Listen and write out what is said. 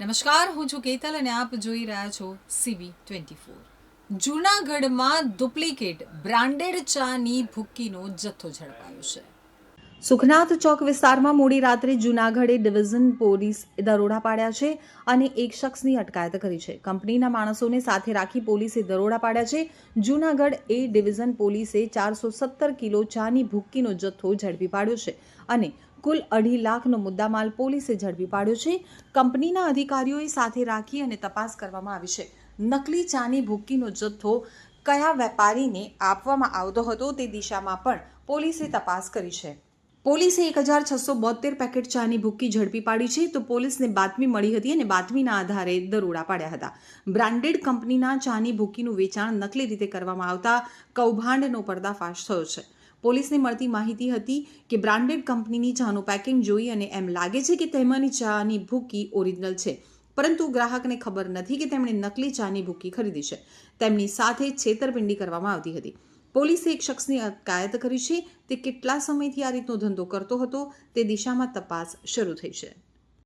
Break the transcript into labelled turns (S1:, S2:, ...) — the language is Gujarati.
S1: નમસ્કાર, હું છું કેતલ અને આપ જોઈ રહ્યા છો સીબી ટ્વેન્ટી ફોર. જૂનાગઢમાં ડુપ્લિકેટ બ્રાન્ડેડ ચાની ભૂક્કીનો જથ્થો ઝડપાયો છે.
S2: સુખનાથ ચોક વિસ્તારમાં મોડી રાત્રે જૂનાગઢે ડિવિઝન પોલીસ દરોડા પાડ્યા છે અને એક શખ્સની અટકાયત કરી છે. કંપનીના માણસોને સાથે રાખી પોલીસે દરોડા પાડ્યા છે. જૂનાગઢ એ ડિવિઝન પોલીસે ચારસો સત્તર કિલો ચાની ભૂક્કીનો જથ્થો ઝડપી પાડ્યો છે અને કુલ અઢી લાખનો મુદ્દામાલ પોલીસે ઝડપી પાડ્યો છે. કંપનીના અધિકારીઓએ સાથે રાખી અને તપાસ કરવામાં આવી છે. નકલી ચાની ભૂક્કીનો જથ્થો કયા વેપારીને આપવામાં આવતો હતો તે દિશામાં પણ પોલીસે તપાસ કરી છે. પોલીસે એક હજાર છસો બોતેર પેકેટ ચાની ભૂક્કી ઝડપી પાડી છે તો પોલીસને બાતમી મળી હતી અને બાતમીના આધારે દરોડા પાડ્યા હતા. બ્રાન્ડેડ કંપનીના ચાની ભૂક્કીનું વેચાણ નકલી રીતે કરવામાં આવતા કૌભાંડનો પર્દાફાશ થયો છે. પોલીસને મળતી માહિતી હતી કે બ્રાન્ડેડ કંપનીની ચાનું પેકિંગ જોઈ અને એમ લાગે છે કે તેમાંની ચાની ભૂકી ઓરિજિનલ છે. પરંતુ ગ્રાહકને ખબર નથી કે તેમણે નકલી ચાની ભૂકી ખરીદી છે. તેમની સાથે છેતરપિંડી કરવામાં આવતી હતી. પોલીસે એક શખ્સની અટકાયત કરી છે. તે કેટલા સમયથી આ રીતનો ધંધો કરતો હતો તે દિશામાં તપાસ શરૂ થઈ છે.